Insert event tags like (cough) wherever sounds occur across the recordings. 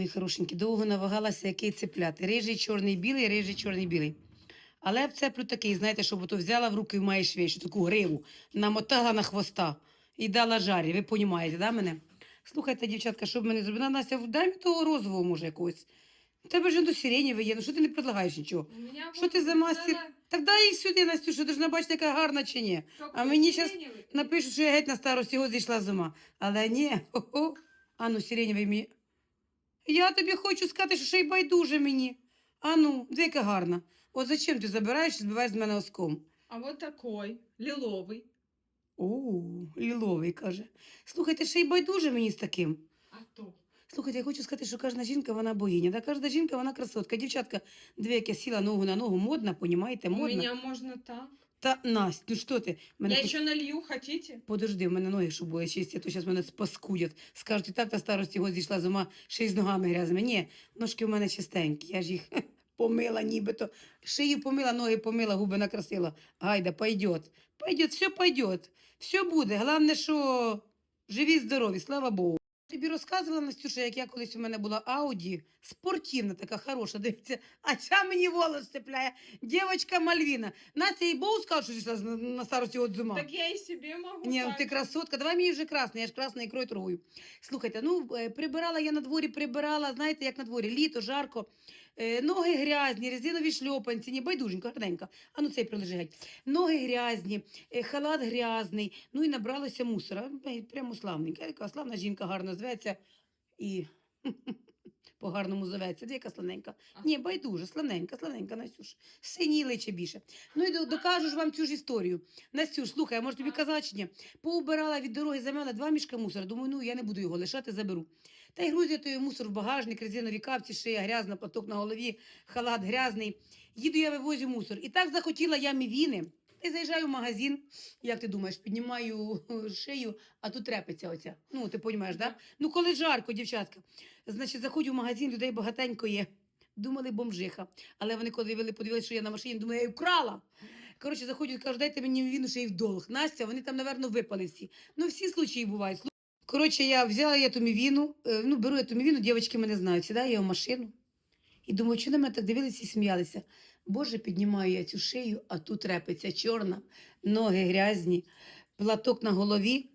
Мої хорошенькі, довго навагалася, який цепляти. Рижий, чорний, білий, рижий, чорний, білий. Але вцеплю такий, знаєте, щоб ото взяла в руки і маєш вещь, таку гриву, намотала на хвоста і дала жарі. Ви понімаєте, да, мене? Слухайте, дівчатка, що б мене зробила? Настя, дай мені того розового, може, якогось. У тебе ж до сиренєвий є, ну що ти не предлагаєш нічого? Що ти за мастер? Так дай їх сюди, Настю, що ти ж не бачиш, яка гарна чи ні. А мені сиреневый? Напишуть, що я геть на старості год зійшла з ума. Але ні, (laughs) хо-хо. Ану, сиренєвий мені. Я тобі хочу сказати, що ще й байдуже мені. Ану, яка гарна. От зачем ти забираєш і збиваєш з мене оском? А вот такой, лиловый. О, ліловий каже. Слухайте, ще й байдуже мені з таким. А то. Слухайте, я хочу сказати, що кожна жінка вона богиня. Да? Кожна жінка вона красотка. Дівчатка, дві, сіла ногу на ногу, модна, понімаєте, У модна. меня можно так. Та Настя, ну що ти? Мене Я еще налью, хотите? Подожди, в мене ноги, щоб були чисті, а то зараз мене паскудять. Скажуть, і так на старості год зійшла з ума, ще й з ногами грязними. Ні, ножки в мене чистенькі, я ж їх (laughs) помила нібито. Шию помила, ноги помила, губи накрасила. Гайда, пойдет. Пойдет, все пойдет. Все буде. Головне, що живі, здорові, слава Богу. Тобі розказувала, Настюша, як я колись у мене була Ауді, спортивна така, хороша, дивіться, а ця мені волос цепляє. Дівчинка Мальвіна. Настя їй Богу сказав, що зійшла з- на старості от з. Так я і собі можу. Ні, ну ти красотка, давай мені вже красний, я ж красна ікрою торгую. Слухайте, ну е, прибирала я на дворі, прибирала, знаєте, як на дворі, літо, жарко, ноги грязні, резинові шльопанці, ні, байдуженько, гарненько. А ну цей прилежи геть. Ноги грязні, е, халат грязний, ну і набралося мусора. Е, Прямо славненька. Яка славна жінка гарно зветься і (laughs) по-гарному зоветься. Де яка славненька? Ні, байдуже, славненька, славненька, Настюш. Синій личе більше. Ну і докажу ж вам цю ж історію. Настюш, слухай, я можу тобі казати чи ні? Поубирала від дороги замяла два мішка мусора. Думаю, ну я не буду його лишати, заберу. Та й грузю той мусор в багажник, резинові капці, шия грязна, платок на голові, халат грязний. Їду я вивозю мусор. І так захотіла я мівіни. І заїжджаю в магазин, як ти думаєш, піднімаю е, шию, а тут трепиться оця. Ну, ти розумієш, да? Ну, коли жарко, дівчатка. Значить, заходжу в магазин, людей багатенько є. Думали бомжиха. Але вони, коли вивели, подивилися, що я на машині, думаю, я її вкрала. Коротше, заходять, кажуть, дайте мені віну ще й в долг. Настя, вони там, напевно, випали всі. Ну, всі случаї бувають. Коротше, я взяла я ту мівіну, е, ну, беру я ту мівіну, дівчатки мене знають, сідаю я в машину. І думаю, що на мене так дивилися і сміялися. Боже, піднімаю я цю шию, а тут репиться чорна, ноги грязні, платок на голові.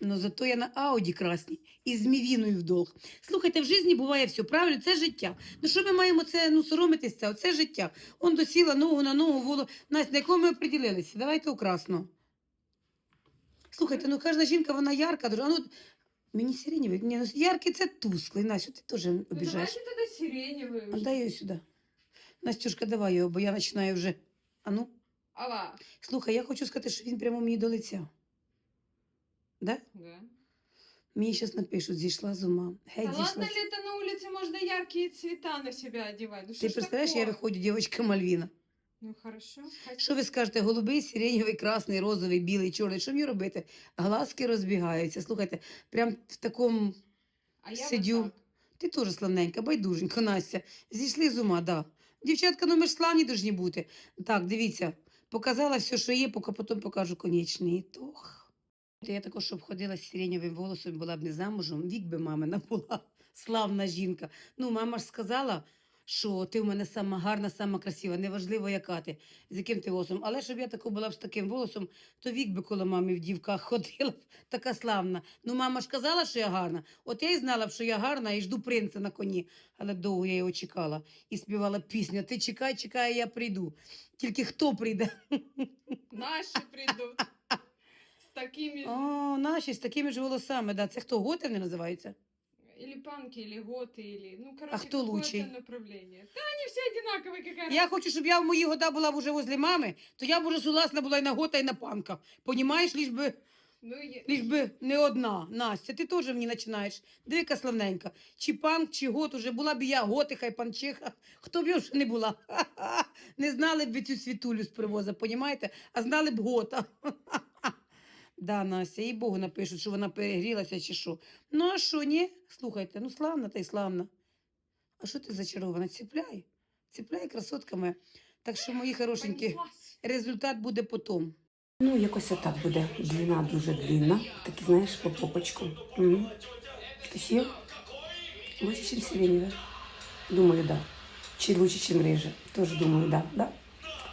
Ну, зато я на ауді красній і з мівіною в долг. Слухайте, в житті буває все, правильно, це життя. Ну що ми маємо це ну, соромитися? Це життя. Он досіла ногу на ногу, воло. Настя, на якому ми оприділилися? Давайте у красну. Слухайте, ну кожна жінка, вона ярка. ну, мені сиренєвий. Ні, ну яркий це тусклий. Настя, ти теж Ну, обіжаєш. давайте тогда сиреневый А уже. дай її сюди. Настюшка, давай його, бо я починаю вже. А ну, Ала. слухай, я хочу сказати, що він прямо мені до лиця. Да? Да. Мені зараз напишуть, зійшла з ума. Геть Да зійшла. ладно ли это на улице можно яркие цвета на себя одевать? Ну, что Ти ж представляєш, я такое? виходжу, дівчинка Мальвіна. Ну хорошо. Що ви скажете? Голубий, сиренєвий, красний, розовий, білий, чорний. Що мені робити? Глазки розбігаються. Слухайте, прям в такому. А я Сидю. вот. Ти теж славненька, байдуженька, Настя. Зійшли з ума, да. Дівчатка, ну ми ж славні должні бути. Так, дивіться, показала все, що є, поки потім покажу конечний ітог. Я також, щоб ходила з сиренєвим волосом, була б не замужем, вік би мамина була, славна жінка. Ну, мама ж сказала, що ти в мене сама гарна, сама красива, неважливо, яка ти, з яким ти волосом. Але щоб я таку була б з таким волосом, то вік би коло мами в дівках ходила, б, (laughs) така славна. Ну, мама ж казала, що я гарна. От я й знала б, що я гарна і жду принца на коні. Але довго я його чекала і співала пісню. Ти чекай, чекай, я прийду. Тільки хто прийде? (laughs) Наши придут. С такими... О, наші з такими ж волосами. Да. Це хто готи вони називаються? Или панки, или готы, или... Ну, короче, кто какое-то лучший? направление. Да они все одинаковые, какая Я хочу, щоб я в мої года була вже возле мами, то я б уже согласна була і на гота, і на панка. Понімаєш, ліж би, Ну, я- ліж би не одна. Настя, ти теж мені починаєш. Диви-ка славненька. Чи панк, чи гот, уже була б я готиха і панчиха. Хто б я вже не була. Ха-ха. (laughs) Не знали б цю світулю з привоза, понімаєте? А знали б гота. (laughs) Да, Настя, їй Богу напишуть, що вона перегрілася чи що. Ну, а що, ні? Слухайте, ну славна та й славна. А що ти зачарована? Ціпляй. Ціпляй, красотка моя. Так що, мої хорошенькі, результат буде потом. Ну, якось отак буде. Длина дуже длинна. Так, знаєш, по попочку. Ти сів? Лучше, чем сиреневая? Думаю, да. Чи лучше, чем рыжая? Тоже думаю, да. да.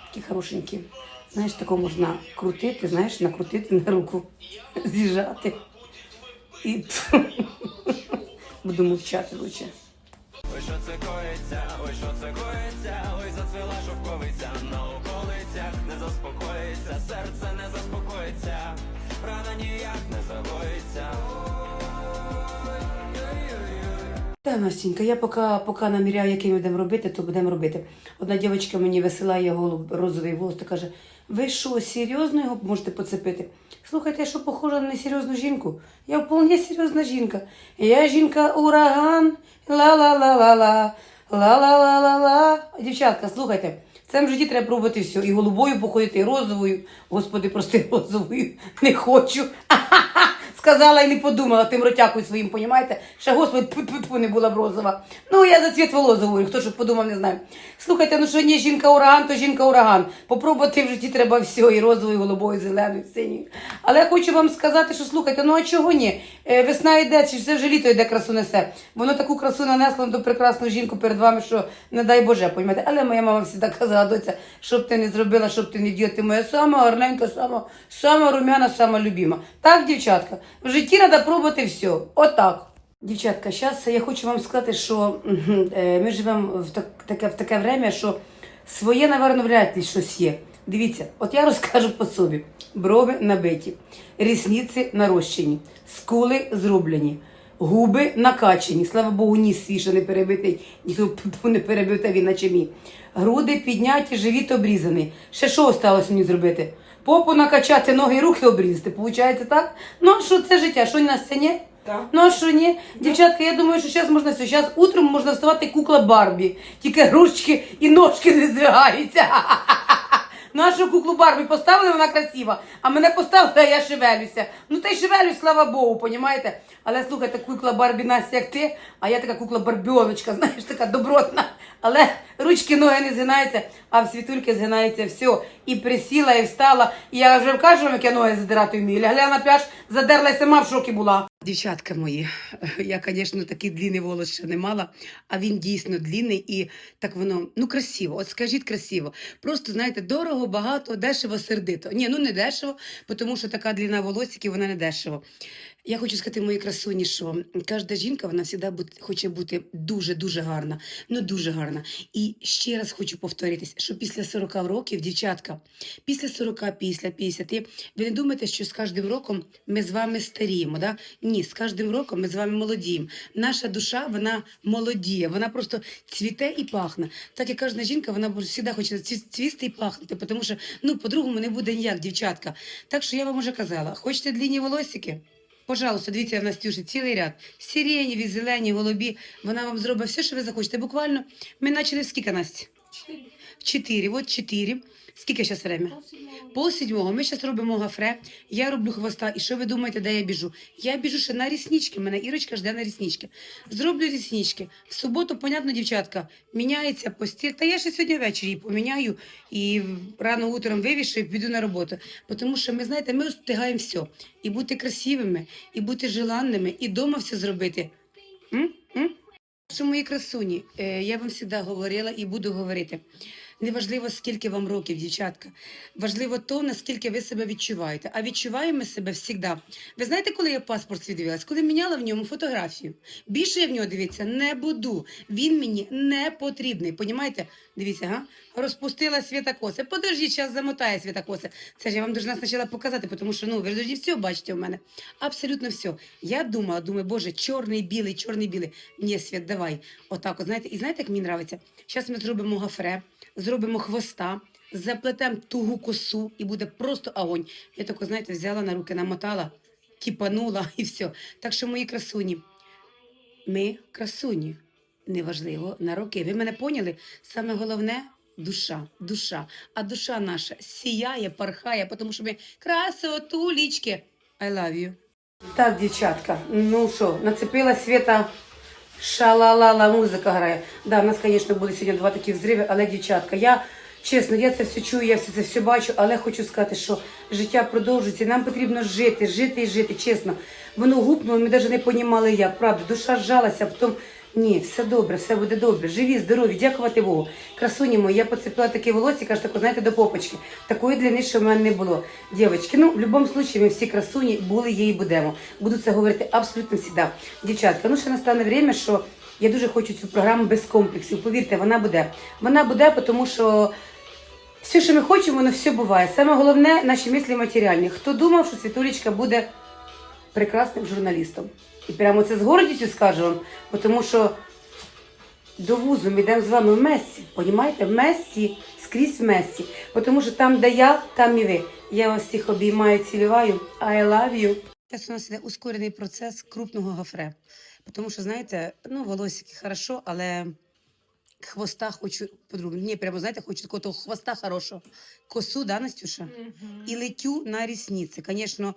Такі хорошенькі. Знаєш, тако можна крутити, знаєш, накрутити на руку, (laughs) з'їжджати. І (laughs) буду мовчати лучше. Ой, що це коїться, ой, що це коїться, ой, зацвіла шовковиця на околицях, не заспокоїться, серце не заспокоїться, рана ніяк не загоїться. Та, Настенька, я поки, поки наміряю, який ми будемо робити, то будемо робити. Одна дівчинка мені висилає голуб розовий волос та каже: ви що, серйозно його можете поцепити? Слухайте, я що похожа на несерйозну жінку? Я вполне серйозна жінка. Я жінка ураган, ла-ла-ла-ла-ла, ла-ла-ла-ла-ла. Дівчатка, слухайте. Це в житті треба пробувати все. І голубою походити, і розовою. Господи, прости, (laughs) розовою не хочу. (laughs) Сказала і не подумала тим ротякою своїм, понімаєте? Ще господи, тьфу-тьфу-тьфу, не була б розова. Ну, я за цвіт волос говорю, хто що подумав, не знаю. Слухайте, ну що ні, жінка ураган, то жінка ураган. Попробувати в житті треба все, і розовою, і голубою, і зеленою, і синьою. Але я хочу вам сказати, що слухайте, ну а чого ні? Е, Весна йде, чи все вже літо йде красу несе. Воно таку красу нанесло на ту прекрасну жінку перед вами, що не дай Боже, понімаєте. Але моя мама завжди казала, доця, щоб ти не зробила, щоб ти не діла, ти моя сама гарненька, сама, сама румяна, сама любима. Так, дівчатка, в житті треба пробувати все. Отак. Дівчатка, зараз я хочу вам сказати, що е, ми живемо в так, таке, в таке время, що своє, напевно, вряд ли щось є. Дивіться, от я (laughs) розкажу по собі: брови набиті, рісниці нарощені, скули зроблені, губи накачані. Слава Богу, ніс свій, не перебитий, ніхто не перебив, та він наче мій. Груди підняті, живіт обрізаний. Ще що осталось мені зробити? Попу накачати, ноги і руки обрізати. Получається так? Ну а що це життя? Що на сцені? Да. Ну а що ні? Дівчатка, я думаю, що зараз можна все. Зараз утром можна вставати кукла Барбі. Тільки ручки і ножки не звигаються. (laughs) Нашу куклу Барбі поставили, вона красива, а мене поставили, а я шевелюся. Ну та й шевелюсь, слава Богу, понімаєте? Але слухайте, кукла Барбі Настя, як ти, а я така кукла Барбіоночка, (laughs) знаєш, така добротна. Але ручки, ноги не згинаються, а в світульки згинається все. І присіла, і встала. І я вже кажу, вам, як я ноги задирати вмію. Лягла на пляж, задерла і сама в шокі була. Дівчатка мої, (laughs) я, звісно, такий длинний волос ще не мала, а він дійсно длинний і так воно, ну красиво. От скажіть красиво. Просто, знаєте, дорого, багато, дешево, сердито. Ні, ну не дешево, тому що така длина волосиків, вона не дешево. Я хочу сказати моїй красуні, що кожна жінка вона завжди хоче бути дуже-дуже гарна. Ну дуже гарна. І ще раз хочу повторитись, що після 40 років, дівчатка, після 40, після 50, ви не думаєте, що з кожним роком ми з вами старіємо. Да? Ні, з кожним роком ми з вами молодіємо. Наша душа, вона молодіє, вона просто цвіте і пахне. Так як кожна жінка, вона завжди хоче цвісти і пахнути, тому що ну, по-другому не буде ніяк, дівчатка. Так що я вам уже казала, хочете длінні волосики? Пожалуйста, дивіться, в Настюші цілий ряд. Сиренєві, зелені, голубі. Вона вам зробить все, що ви захочете. Буквально ми почали скільки, Настя? Чотири. чотири. От чотири. Скільки зараз время? Пол седьмого. Ми зараз робимо гафре. Я роблю хвоста. І що ви думаєте, де я біжу? Я біжу ще на ріснички. Мене Ірочка жде на ріснички. Зроблю ріснички. В суботу, понятно, дівчатка, міняється постіль. Та я ще сьогодні ввечері її поміняю і рано утром вивішу і піду на роботу. Тому що ми, знаєте, ми встигаємо все. І бути красивими, і бути желанними, і вдома все зробити. М? М? Що мої красуні, е, я вам завжди говорила і буду говорити. Неважливо, скільки вам років, дівчатка. Важливо то, наскільки ви себе відчуваєте. А відчуваємо себе завжди. Ви знаєте, коли я паспорт свій дивилась? Коли міняла в ньому фотографію. Більше я в нього дивитися не буду. Він мені не потрібний. Понімаєте? Дивіться, га? Розпустила світокоси. Подождіть, зараз замотає світокоси. Це ж я вам должна спочатку показати, тому що ну ви ж все бачите у мене. Абсолютно все. Я думала, думаю, боже, чорний, білий, чорний, білий. Ні, світ, давай. Отак, от знаєте, і знаєте, як мені подобається? Зараз ми зробимо гафре, зробимо хвоста, заплетемо тугу косу і буде просто огонь. Я тако, знаєте, взяла на руки, намотала, тіпанула і все. Так що, мої красуні, ми красуні. Неважливо на роки. Ви мене поняли? Саме головне душа, душа. А душа наша сіяє, пархає, тому що ми красотулічки. I love you. Так, дівчатка, ну що, нацепила світа. Шалалала, музика грає. Да, у нас, звісно, були сьогодні два такі взриви, але дівчатка, я чесно, я це все чую, я все це все бачу, але хочу сказати, що життя продовжується. Нам потрібно жити, жити і жити, чесно. Воно гупнуло, ми навіть не розуміли, як. Правда, душа зжалася, а потім Ні, все добре, все буде добре. Живі, здорові, дякувати Богу. Красуні мої, я поцепила таке волосся, каже, тако, знаєте, до попочки. Такої длини, що в мене не було. Дівчатки, ну, в будь-якому випадку ми всі красуні були, є і будемо. Буду це говорити абсолютно завжди. Дівчатка, ну ще настане время, що я дуже хочу цю програму без комплексів. Повірте, вона буде. Вона буде, тому що все, що ми хочемо, воно все буває. Саме головне, наші мислі матеріальні. Хто думав, що Світулечка буде прекрасним журналістом? І прямо це з гордістю скажу вам, тому що до вузу ми йдемо з вами в Мессі, понімаєте? В Мессі, скрізь в Мессі. Тому що там, де я, там і ви. Я вас всіх обіймаю, цілюваю. I love you. Зараз у нас іде ускорений процес крупного гафре. Тому що, знаєте, ну, волосики хорошо, але хвоста хочу по-другому. Ні, прямо, знаєте, хочу такого того хвоста хорошого. Косу, да, Настюша? І летю на рісниці. Звісно,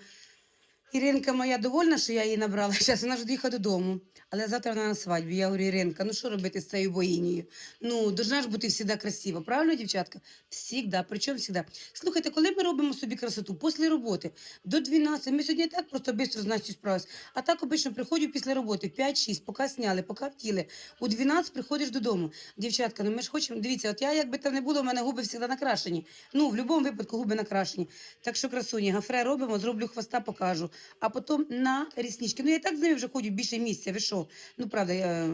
Іринка моя довольна, що я її набрала. (laughs) Зараз вона ж доїхала додому. Але завтра вона на свадьбі. Я говорю, Іринка, ну що робити з цією боїнею? Ну, должна ж бути завжди красива, правильно, дівчатка? Всігда, причому завжди. Слухайте, коли ми робимо собі красоту? Після роботи. До 12. Ми сьогодні так просто швидко з Настю справились. А так обично приходжу після роботи. 5-6, поки сняли, поки втіли. У 12 приходиш додому. Дівчатка, ну ми ж хочемо, дивіться, от я, якби там не було, у мене губи завжди накрашені. Ну, в будь-якому випадку губи накрашені. Так що, красуні, гафре робимо, зроблю хвоста, покажу. А потім на ріснички. Ну, я так з нею вже ходжу більше місяця. Ви що? Ну, правда, я...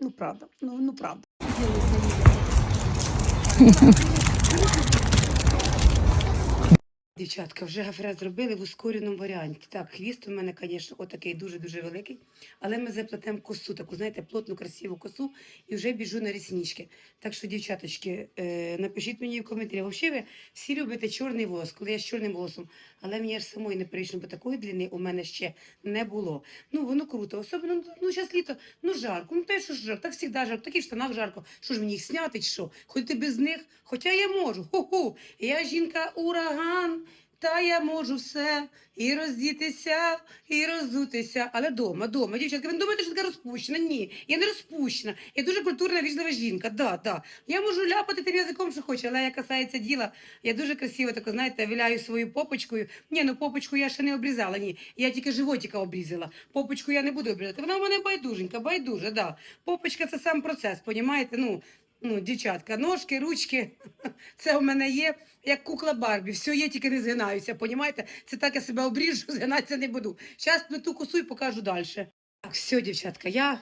Ну, правда. Ну, ну, правда. (laughs) Дівчатка, вже гафре зробили в ускореному варіанті. Так, хвіст у мене, звісно, отакий дуже-дуже великий. Але ми заплетемо косу, таку, знаєте, плотну, красиву косу і вже біжу на ріснички. Так що, дівчаточки, е, напишіть мені в коментарі. Взагалі, ви всі любите чорний волос, коли я з чорним волосом. Але мені аж самої неприлично, бо такої длини у мене ще не було. Ну, воно круто. Особливо, ну, ну зараз літо, ну жарко. Ну, те, що ж жарко, так завжди жарко, такі в штанах жарко. Що ж мені їх сняти, чи що? Ходити без них? Хоча я можу. Ху-ху. Я жінка ураган. Та я можу все і роздітися, і розутися. Але дома, дома. Дівчатка, ви не думаєте, що така розпущена? Ні, я не розпущена. Я дуже культурна, вічлива жінка. Да, да. Я можу ляпати тим язиком, що хочу, але як касається діла, я дуже красиво, тако, знаєте, виляю свою попочкою. Ні, ну попочку я ще не обрізала, ні. Я тільки животика обрізала. Попочку я не буду обрізати. Вона в мене байдуженька, байдуже, да. Попочка це сам процес, понімаєте? Ну, ну, дівчатка, ножки, ручки, (laughs) це у мене є як кукла Барбі. Все є, тільки не згинаюся, понімаєте? Це так я себе обріжу, (laughs) згинатися не буду. Зараз плету косу і покажу далі. Так, все, дівчатка, я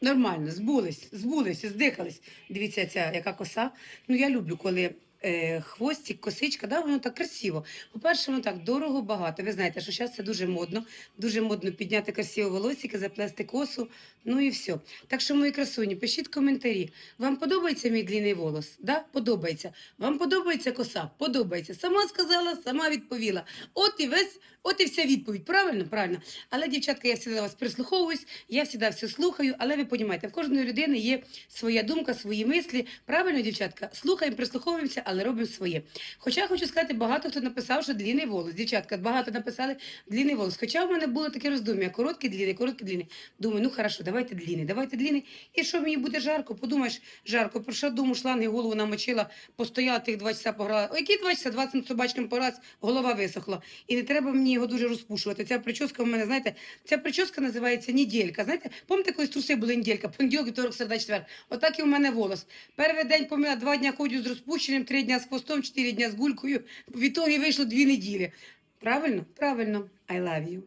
нормально, збулись, збулись, здихались. Дивіться, ця яка коса. Ну, я люблю, коли е, хвостик, косичка, да, воно так красиво. По-перше, воно так дорого, багато. Ви знаєте, що зараз це дуже модно. Дуже модно підняти красиво волосики, заплести косу. Ну і все. Так що, мої красуні, пишіть коментарі. Вам подобається мій длінний волос? Да? Подобається. Вам подобається коса? Подобається. Сама сказала, сама відповіла. От і весь, от і вся відповідь. Правильно? Правильно. Але, дівчатка, я завжди вас прислуховуюсь, я завжди все слухаю, але ви розумієте, в кожної людини є своя думка, свої мислі. Правильно, дівчатка? Слухаємо, прислуховуємося, але робимо своє. Хоча хочу сказати, багато хто написав, що длинний волос. Дівчатка, багато написали длинний волос. Хоча в мене було таке роздум'я: короткий, длинний, короткий, длинний. Думаю, ну хорошо, давайте длинний, давайте длинний. І що мені буде жарко? Подумаєш, жарко. Прийшла дому, шланги голову намочила, постояла тих два часа пограла. О, які два часа? 20 собачкам пораз, голова висохла. І не треба мені його дуже розпушувати. Ця прическа в мене, знаєте, ця прическа називається неділька. Знаєте, пам'ятаєте, колись труси були неділька, понеділок, вівторок, середа, четвер. Отак і у мене волос. Перший день помила, два дня ходжу з розпущеним, три дня з хвостом, чотири дня з гулькою. В ітогі вийшло дві неділі. Правильно? Правильно. I love you.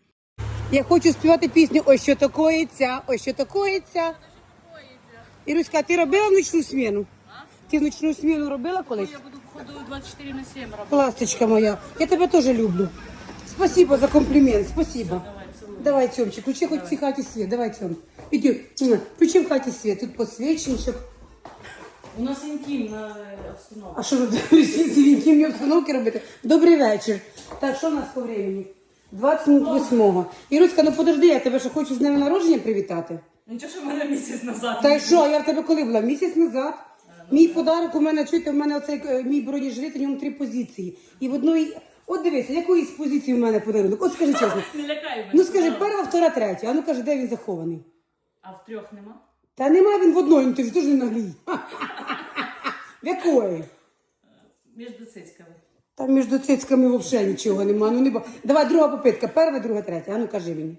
Я хочу співати пісню Ой, що такоїться, ой, що такоїться. Іруська, ти робила ночну зміну? Ти ночну зміну робила колись? Я буду походу 24 на 7 работать. Ласточка моя, я тебе тоже люблю. Спасибо за комплимент, спасибо. Давай, Тёмчик, включи хоть в цій хаті свет, давай, Тём. Иди, м, включи в хаті свет, тут подсвечничек. У нас інтимна обстановка. А що (laughs) ви в інтимні обстановки робите? Добрий вечір. Так, що у нас по времени? 20 минут восьмого. Іруська, ну подожди, я тебе що хочу з днем народження привітати. Нічого, що в мене місяць назад. Та й що, я в тебе коли була? Місяць назад. Мій подарок у мене, чуєте, в мене оцей е, мій бронежилет, у ньому три позиції. І в одної, от дивися, якої з позиції в мене подарунок? От скажи чесно. (laughs) Не лякай мене. Ну скажи, перша, втора, третя. А ну каже, де він захований? А в трьох нема? Та нема він в одної, ну ти ж теж не наглій. В якої? Між цицьками. Там між цицьками взагалі нічого нема. Ну, не ба- Давай друга попитка. Перша, друга, третя. А ну кажи мені.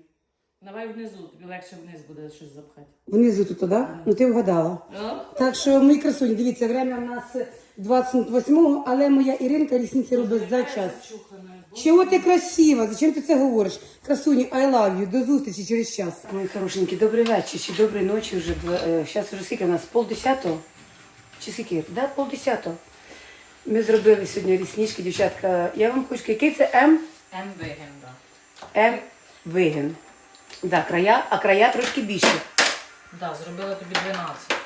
Давай внизу, тобі легше вниз буде щось запхати. Внизу тут, да? Ну ти вгадала. Так що, мої красуні, дивіться, время в нас 28-го, але моя Іринка рісниці робить за час. Чого ти красива? Зачем ти це говориш? Красуні, I love you. До зустрічі через час. Мої хорошенькі, добрий вечір чи доброї ночі вже. Зараз вже скільки у нас? Полдесятого? Чи скільки? Да, полдесятого. Ми зробили сьогодні ріснички, дівчатка. Я вам хочу, який це М? М виген, да. М вигін. Да, края, а края трошки більше. Да, зробила тобі 12.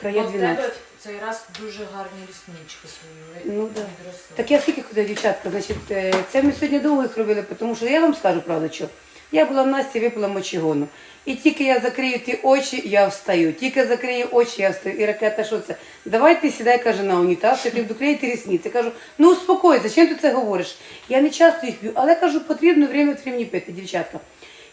Края Ну, в 12. тебе цей раз дуже гарні ріснички свої. Ну, да. відросли. Так я скільки ходила, дівчатка, значить, е, це ми сьогодні довго їх робили, тому що я вам скажу правду, що я була в Насті, випила мочегону. І тільки я закрию ті очі, я встаю. Тільки закрию очі, я встаю. І ракета, що це? Давайте сідай, каже, на унітаз, я буду клеїти рісниці. Кажу, ну успокойся, зачем ти це говориш? Я не часто їх п'ю, але кажу, потрібно время від времени пити, дівчатка.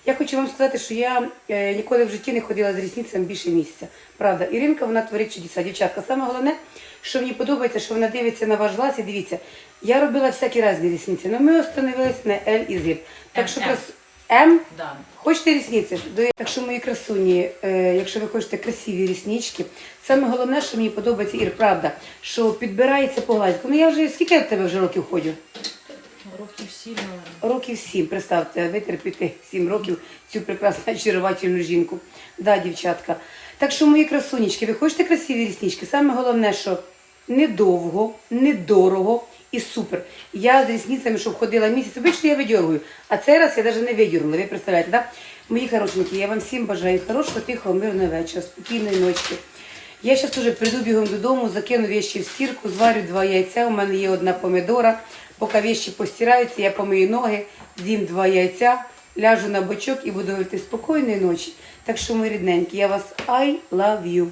Я хочу вам сказати, що я е, ніколи в житті не ходила з рісницями більше місяця. Правда, Іринка, вона творить чудеса. Дівчатка, саме головне, що мені подобається, що вона дивиться на ваш глаз і дивіться. Я робила всякі різні рісниці, але ми остановилися на L і Z. Так що крас... М. Да. Хочете рісниці? Так що мої красуні, е, якщо ви хочете красиві ріснички, саме головне, що мені подобається, Ір, правда, що підбирається по глазку. Ну я вже скільки я в тебе вже років ходжу? Років сім. Років сім, представте, витерпіти сім років цю прекрасну очаровательну жінку. Да, дівчатка. Так що, мої красунечки, ви хочете красиві ріснички? Саме головне, що недовго, недорого і супер. Я з рісницями, щоб ходила місяць, обично я видергую, а цей раз я навіть не видергнула, ви представляєте, да? Мої хорошенькі, я вам всім бажаю хорошого, тихого, мирного вечора, спокійної ночі. Я зараз уже прийду бігом додому, закину вещи в стірку, зварю два яйця. У мене є одна помидора. Поки віщі постираються, я помию ноги, з'їм два яйця, ляжу на бочок і буду говорити спокійної ночі. Так що, мої рідненькі, я вас I love you.